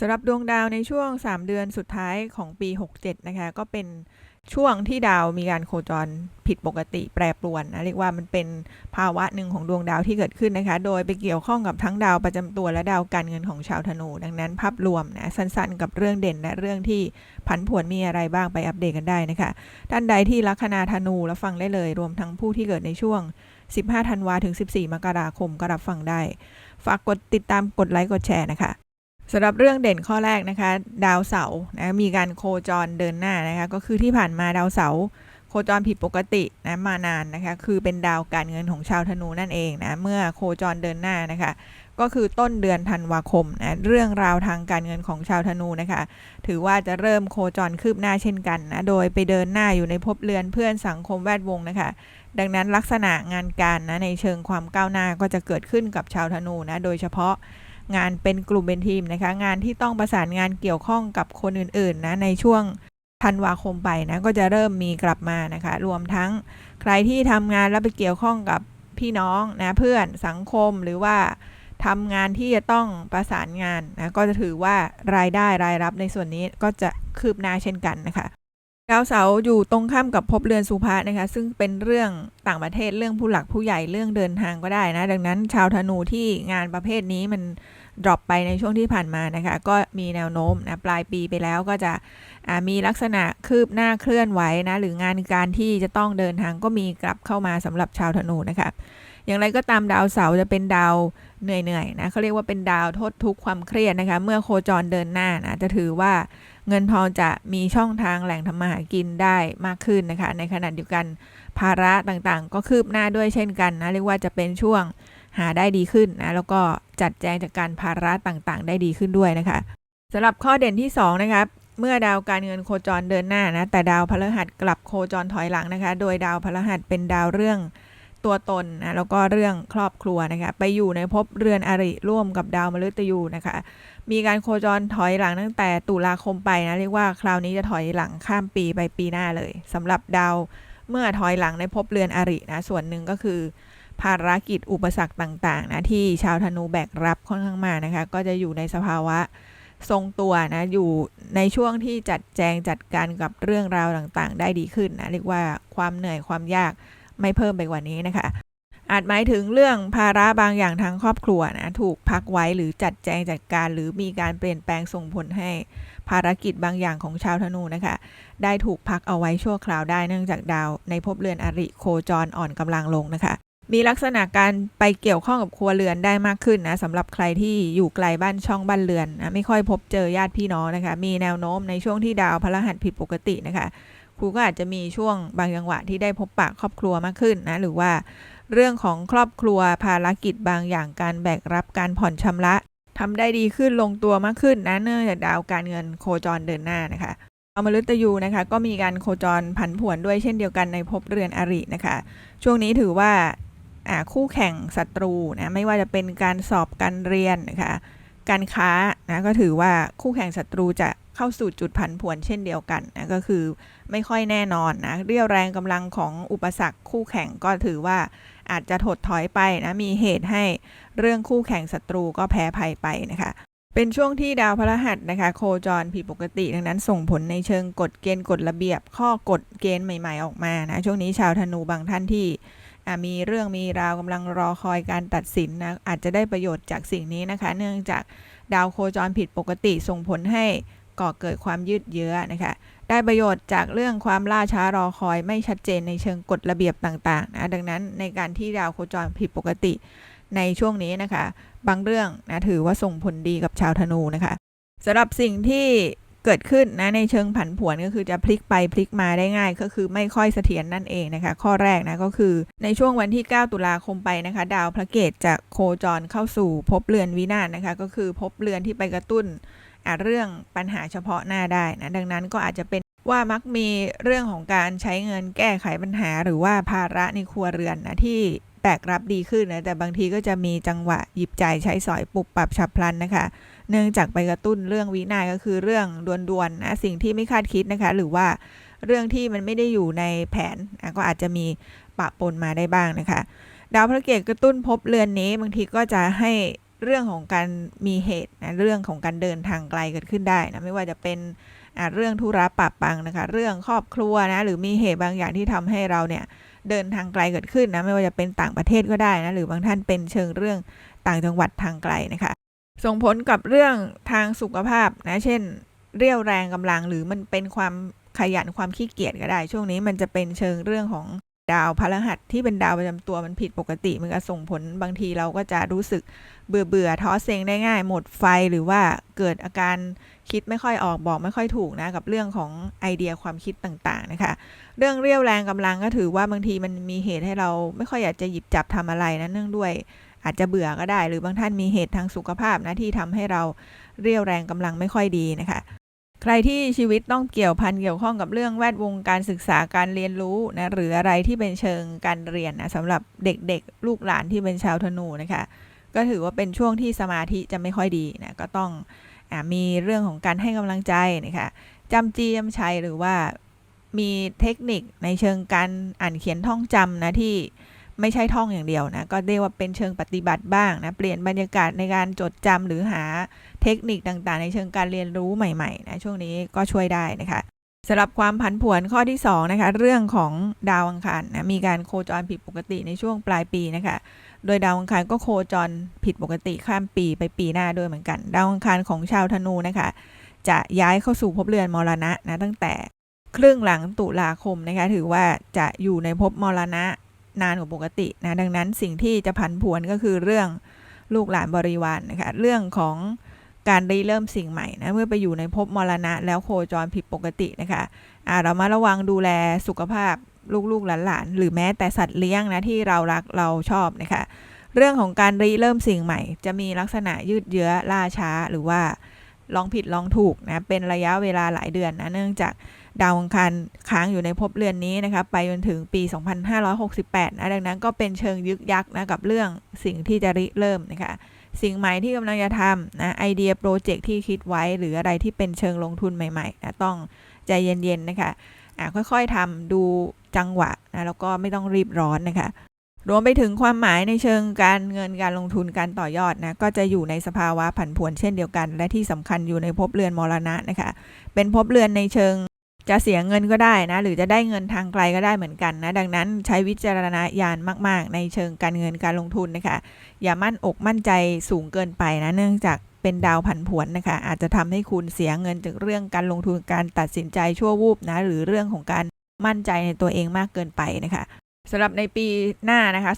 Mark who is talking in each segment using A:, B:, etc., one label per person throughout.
A: สำหรับดวงดาวในช่วง 3 เดือนสุดท้ายของปี 67 นะคะ ก็เป็นช่วงที่ดาวมีการโคจรผิดปกติแปรปรวนนะเรียกว่ามันเป็นภาวะหนึ่งของดวงดาวที่เกิดขึ้นนะคะ โดยไปเกี่ยวข้องกับทั้งดาวประจำตัวและดาวการเงินของชาวธนู ดังนั้นภาพรวมนะสั้นๆ กับเรื่องเด่นและเรื่องที่ผันผวนมีอะไรบ้างไปอัปเดตกันได้นะคะท่านใดที่ลัคนาธนูแล้วฟังได้เลย รวมทั้งผู้ที่เกิดในช่วง 15 ธันวาถึง 14 มกราคมก็รับฟังได้ ฝากกดติดตามกดไลค์กดแชร์นะคะ สำหรับเรื่องเด่นข้อแรกนะคะ ดาวเสาร์นะมีการโคจรเดินหน้านะคะก็คือที่ผ่านมาดาวเสาร์โคจรผิดปกตินะมานานนะคะคือเป็นดาวการเงินของชาวธนูนั่นเองนะเมื่อโคจรเดินหน้านะคะก็คือต้นเดือนธันวาคมนะเรื่องราวทางการเงินของชาวธนูนะคะ ถือว่าจะเริ่มโคจรคืบหน้าเช่นกันนะโดยไปเดินหน้าอยู่ในภพเรือนเพื่อนสังคมแวดวงนะคะ ดังนั้นลักษณะงานการนะในเชิงความก้าวหน้าก็จะเกิดขึ้นกับชาวธนูนะโดยเฉพาะ งานเป็นกลุ่มเป็นทีมนะคะ งานที่ต้องประสานงานเกี่ยวข้องกับคนอื่นๆนะในช่วงธันวาคมไปนะก็จะเริ่มมีกลับมานะคะ รวมทั้งใครที่ทำงานแล้วไปเกี่ยวข้องกับพี่น้องนะเพื่อนสังคมหรือว่าทำงานที่จะต้องประสานงานนะก็จะถือว่ารายได้รายรับในส่วนนี้ก็จะคืบหน้าเช่นกันนะคะดาวเสาร์อยู่ตรงข้ามกับภพเรือนสุภะนะคะ ซึ่งเป็นเรื่องต่างประเทศเรื่องผู้หลักผู้ใหญ่เรื่องเดินทางก็ได้นะ ดังนั้นชาวธนูที่งานประเภทนี้มัน ดรอปไปในช่วงที่ผ่านมานะคะ ก็มีแนวโน้มนะปลายปีไปแล้วก็จะมีลักษณะคืบหน้าเคลื่อนไหวนะหรืองานการที่จะต้องเดินทางก็มีกลับเข้ามาสำหรับชาวธนูนะคะอย่างไรก็ตามดาวเสาร์จะเป็นดาวเหนื่อยๆนะเขาเรียกว่าเป็นดาวทดทุกความเครียดนะคะ เมื่อโคจรเดินหน้านะจะถือว่าเงินทองจะมีช่องทางแหล่งทำมาหากินได้มากขึ้นนะคะ ในขณะเดียวกันภาระต่างๆ ก็คืบหน้าด้วยเช่นกันนะเรียกว่าจะเป็นช่วงหาได้ดีขึ้นนะแล้วก็ จัดแจงจากการภาระต่างๆ ได้ดีขึ้นด้วยนะคะสำหรับข้อเด่นที่2นะคะเมื่อดาวการเงินโคจรเดินหน้านะแต่ดาวพฤหัสกลับโคจรถอยหลังนะคะ โดยดาวพฤหัสเป็นดาวเรื่องตัวตนนะแล้วก็เรื่องครอบครัวนะคะไปอยู่ในภพเรือนอริร่วมกับดาวมฤตยูนะคะ มีการโคจรถอยหลังตั้งแต่ตุลาคมไปนะเรียกว่าคราวนี้จะถอยหลังข้ามปีไปปีหน้าเลยสำหรับดาวเมื่อถอยหลังในภพเรือนอรินะส่วนหนึ่งก็คือ ภารกิจอุปสรรคต่างๆนะที่ชาวธนูแบกรับค่อนข้างมากนะคะ ก็จะอยู่ในสภาวะทรงตัวนะอยู่ในช่วงที่จัดแจงจัดการกับเรื่องราวต่างๆ ได้ดีขึ้นนะเรียกว่าความเหนื่อยความยากไม่เพิ่มไปกว่านี้นะคะ อาจหมายถึงเรื่องภาระบางอย่างทางครอบครัวนะถูกพักไว้หรือจัดแจงจัดการ หรือมีการเปลี่ยนแปลงส่งผลให้ภารกิจบางอย่างของชาวธนูนะคะ ได้ถูกพักเอาไว้ชั่วคราวได้เนื่องจากดาวในภพเรือนอริโคจรอ่อนกำลังลงนะคะ มีลักษณะการไปเกี่ยวข้องกับครัวเรือนได้มากขึ้นนะสำหรับใครที่อยู่ไกลบ้านช่องบ้านเรือนนะไม่ค่อยพบเจอญาติพี่น้องนะคะ มีแนวโน้มในช่วงที่ดาวพฤหัสผิดปกตินะคะ ครูก็อาจจะมีช่วงบางจังหวะที่ได้พบปะครอบครัวมากขึ้นนะหรือว่า เรื่องของครอบครัวภารกิจบางอย่างการแบกรับการผ่อนชำระทำได้ดีขึ้นลงตัวมากขึ้นนะเนื่องจากดาวการเงินโคจรเดินหน้านะคะอมฤตยูนะคะก็มีการโคจรผันผวนด้วยเช่นเดียวกันในภพเรือนอรินะคะ ช่วงนี้ถือว่า คู่แข่งศัตรูนะไม่ว่าจะเป็นการสอบการเรียนนะคะการค้านะก็ถือว่าคู่แข่งศัตรูจะเข้าสู่จุดผันผวนเช่นเดียวกันนะก็คือไม่ค่อยแน่นอนนะเรียวแรงกำลังของอุปสรรคคู่แข่งก็ถือว่าอาจจะถดถอยไปนะมีเหตุให้เรื่องคู่แข่งศัตรูก็แพ้ภัยไปนะคะเป็นช่วงที่ดาวพฤหัสนะคะ โคจรผิดปกติ ดังนั้นส่งผลในเชิงกฎเกณฑ์กฎระเบียบ ข้อกฎเกณฑ์ใหม่ ๆออกมานะช่วงนี้ชาวธนูบางท่านที่ มีเรื่องมีราวกำลังรอคอยการตัดสินนะอาจจะได้ประโยชน์จากสิ่งนี้นะคะ เนื่องจากดาวโคจรผิดปกติส่งผลให้ก่อเกิดความยืดเยื้อนะคะ ได้ประโยชน์จากเรื่องความล่าช้ารอคอยไม่ชัดเจนในเชิงกฎระเบียบต่างๆนะดังนั้นในการที่ดาวโคจรผิดปกติในช่วงนี้นะคะ บางเรื่องนะถือว่าส่งผลดีกับชาวธนูนะคะสำหรับสิ่งที่ เกิดขึ้นนะในเชิงผันผวนก็คือจะพลิกไปพลิกมาได้ง่าย ก็คือไม่ค่อยเสถียรนนั่นเองนะคะ ข้อแรกนะก็คือในช่วงวันที่ 9 ตุลาคมไปนะคะ ดาวพระเกตจะโคจรเข้าสู่ภพเรือนวินาศนะคะ ก็คือภพเรือนที่ไปกระตุ้นเรื่องปัญหาเฉพาะหน้าได้นะดังนั้นก็อาจจะเป็นว่ามักมีเรื่องของการใช้เงินแก้ไขปัญหา หรือว่าภาระในครัวเรือนนะที่ แบกรับดีขึ้นนะแต่บางทีก็จะมีจังหวะหยิบจ่ายใช้สอยปุบปรับฉับพลันนะคะ เนื่องจากไปกระตุ้นเรื่องวินาก็คือเรื่องด่วนๆนะสิ่งที่ไม่คาดคิดนะคะ หรือว่าเรื่องที่มันไม่ได้อยู่ในแผนนะก็อาจจะมีปะปนมาได้บ้างนะคะ ดาวพระเกตกระตุ้นพบเรือนนี้ บางทีก็จะให้เรื่องของการมีเหตุนะเรื่องของการเดินทางไกลเกิดขึ้นได้นะไม่ว่าจะเป็นเรื่องธุระปะปังนะคะ เรื่องครอบครัวนะหรือมีเหตุบางอย่างที่ทำให้เราเนี่ย เดินทางไกลเกิดขึ้นนะไม่ว่าจะเป็นต่างประเทศก็ได้นะหรือบางท่านเป็นเชิงเรื่องต่างจังหวัดทางไกลนะคะส่งผลกับเรื่องทางสุขภาพนะเช่น เรี่ยวแรงกำลังหรือมันเป็นความขยันความขี้เกียจก็ได้ ช่วงนี้มันจะเป็นเชิงเรื่องของดาวพฤหัสที่เป็นดาวประจำตัวมันผิดปกติ มันก็ส่งผลบางทีเราก็จะรู้สึกเบื่อเบื่อท้อเซ็งได้ง่าย หมดไฟหรือว่าเกิดอาการ คิดไม่ค่อยออกบอกไม่ค่อยถูกนะกับเรื่องของไอเดียความคิดต่างๆนะคะ เรื่องเรี่ยวแรงกำลังก็ถือว่าบางทีมันมีเหตุให้เราไม่ค่อยอยากจะหยิบจับทำอะไรนะเนื่องด้วย อาจจะเบื่อก็ได้ หรือบางท่านมีเหตุทางสุขภาพนะที่ทำให้เราเรี่ยวแรงกำลังไม่ค่อยดีนะคะใครที่ชีวิตต้องเกี่ยวพันเกี่ยวข้องกับเรื่องแวดวงการศึกษาการเรียนรู้นะหรืออะไรที่เป็นเชิงการเรียนนะสำหรับเด็กๆ ลูกหลานที่เป็นชาวธนูนะคะ ก็ถือว่าเป็นช่วงที่สมาธิจะไม่ค่อยดีนะก็ต้อง มีเรื่องของการให้กำลังใจนะคะจำจีจำชัยหรือว่ามีเทคนิคในเชิงการอ่านเขียนท่องจำนะที่ไม่ใช่ท่องอย่างเดียวนะ ก็เรียกว่าเป็นเชิงปฏิบัติบ้างนะ เปลี่ยนบรรยากาศในการจดจำหรือหาเทคนิคต่างๆ ในเชิงการเรียนรู้ใหม่ๆนะช่วงนี้ก็ช่วยได้นะคะสำหรับความผันผวนข้อที่2นะคะเรื่องของดาวอังคารนะมีการโคจรผิดปกติในช่วงปลายปีนะคะ โดยดาวอังคารก็โคจรผิดปกติข้ามปีไปปีหน้าด้วยเหมือนกัน ดาวอังคารของชาวธนูนะคะ จะย้ายเข้าสู่ภพเรือนมรณะนะตั้งแต่ครึ่งหลังตุลาคมนะคะถือว่าจะอยู่ในภพมรณะนานกว่าปกตินะดังนั้นสิ่งที่จะผันผวนก็คือเรื่องลูกหลานบริวารนนะคะเรื่องของการริเริ่มสิ่งใหม่นะเมื่อไปอยู่ในภพมรณะแล้วโคจรผิดปกตินะคะอ่าเรามาระวังดูแลสุขภาพ ลูกๆหลานๆหรือแม้แต่สัตว์เลี้ยงนะที่เรารักเราชอบนะคะเรื่องของการริเริ่มสิ่งใหม่ จะมีลักษณะยืดเยื้อล่าช้าหรือว่าลองผิดลองถูกนะเป็นระยะเวลาหลายเดือนนะเนื่องจากดาวอังคารค้างอยู่ในภพเรือนนี้นะคะไปจนถึงปี 2568นะดังนั้นก็เป็นเชิงยึกยักนะกับเรื่องสิ่งที่จะริเริ่มนะคะสิ่งใหม่ที่กำลังจะทำนะไอเดียโปรเจกต์ที่คิดไว้หรืออะไรที่เป็นเชิงลงทุนใหม่ๆนะต้องใจเย็นๆนะคะ อะค่อยๆทำดูจังหวะนะแล้วก็ไม่ต้องรีบร้อนนะคะรวมไปถึงความหมายในเชิงการเงินการลงทุนการต่อยอดนะก็จะอยู่ในสภาวะผันผวนเช่นเดียวกัน และที่สำคัญอยู่ในภพเรือนมรณะนะคะ เป็นภพเรือนในเชิงจะเสียเงินก็ได้นะหรือจะได้เงินทางไกลก็ได้เหมือนกันนะดังนั้นใช้วิจารณญาณมาก ๆ ในเชิงการเงินการลงทุนนะคะอย่ามั่นอกมั่นใจสูงเกินไปนะเนื่องจาก เป็นดาวผันผวนนะคะ อาจจะทำให้คุณเสียเงินจากเรื่องการลงทุนการตัดสินใจชั่ววูบนะหรือเรื่องของการมั่นใจในตัวเองมากเกินไปนะคะสำหรับในปีหน้านะคะ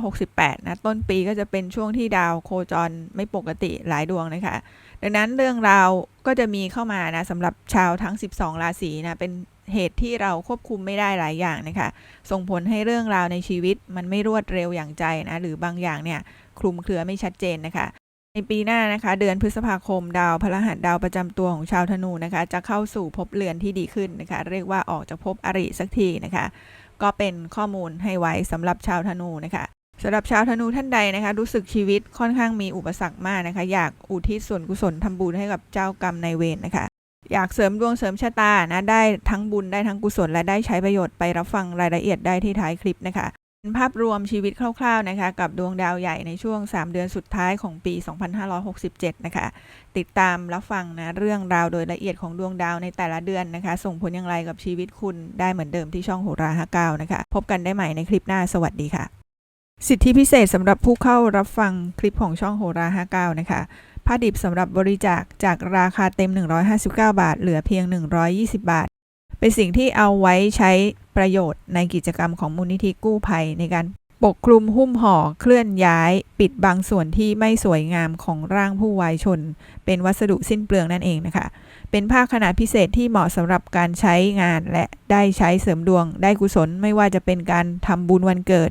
A: 2568 นะ ต้นปีก็จะเป็นช่วงที่ดาวโคจรไม่ปกติหลายดวงนะคะ ดังนั้นเรื่องราวก็จะมีเข้ามานะสำหรับชาวทั้ง 12 ราศีนะ เป็นเหตุที่เราควบคุมไม่ได้หลายอย่างนะคะ ส่งผลให้เรื่องราวในชีวิตมันไม่รวดเร็วอย่างใจนะ หรือบางอย่างเนี่ยคลุมเครือไม่ชัดเจนนะคะ ในปีหน้านะคะเดือนพฤษภาคมดาวพฤหัสดาวประจำตัวของชาวธนูนะคะจะเข้าสู่ภพเรือนที่ดีขึ้นนะคะเรียกว่าออกจากภพอริสักทีนะคะ ก็เป็นข้อมูลให้ไว้สำหรับชาวธนูนะคะสำหรับชาวธนูท่านใดนะคะ รู้สึกชีวิตค่อนข้างมีอุปสรรคมากนะคะ อยากอุทิศส่วนกุศลทำบุญให้กับเจ้ากรรมนายเวรนะคะ อยากเสริมดวงเสริมชะตานะได้ทั้งบุญได้ทั้งกุศลและได้ใช้ประโยชน์ไปรับฟังรายละเอียดได้ที่ท้ายคลิปนะคะ ภาพรวมชีวิตคร่าวๆนะคะกับดวงดาวใหญ่ในช่วง 3 เดือนสุดท้ายของปี 2567 นะคะ ติดตามรับฟังนะเรื่องราวโดยละเอียดของดวงดาวในแต่ละเดือนนะคะ ส่งผลอย่างไรกับชีวิตคุณได้เหมือนเดิมที่ช่องโหราฮาเก้านะคะ พบกันได้ใหม่ในคลิปหน้าสวัสดีค่ะ สิทธิพิเศษสำหรับผู้เข้ารับฟังคลิปของช่องโหราฮาเก้านะคะผ้าดิบสำหรับบริจาคจากราคาเต็ม 159 บาท เหลือเพียง 120 บาท เป็นสิ่งที่เอาไว้ใช้ประโยชน์ในกิจกรรมของมูลนิธิกู้ภัยในการปกคลุมหุ้มห่อเคลื่อนย้าย ปิดบางส่วนที่ไม่สวยงามของร่างผู้วายชน เป็นวัสดุสิ้นเปลืองนั่นเองนะคะ เป็นผ้าขนาดพิเศษที่เหมาะสำหรับการใช้งานและได้ใช้เสริมดวง ได้กุศลไม่ว่าจะเป็นการทำบุญวันเกิด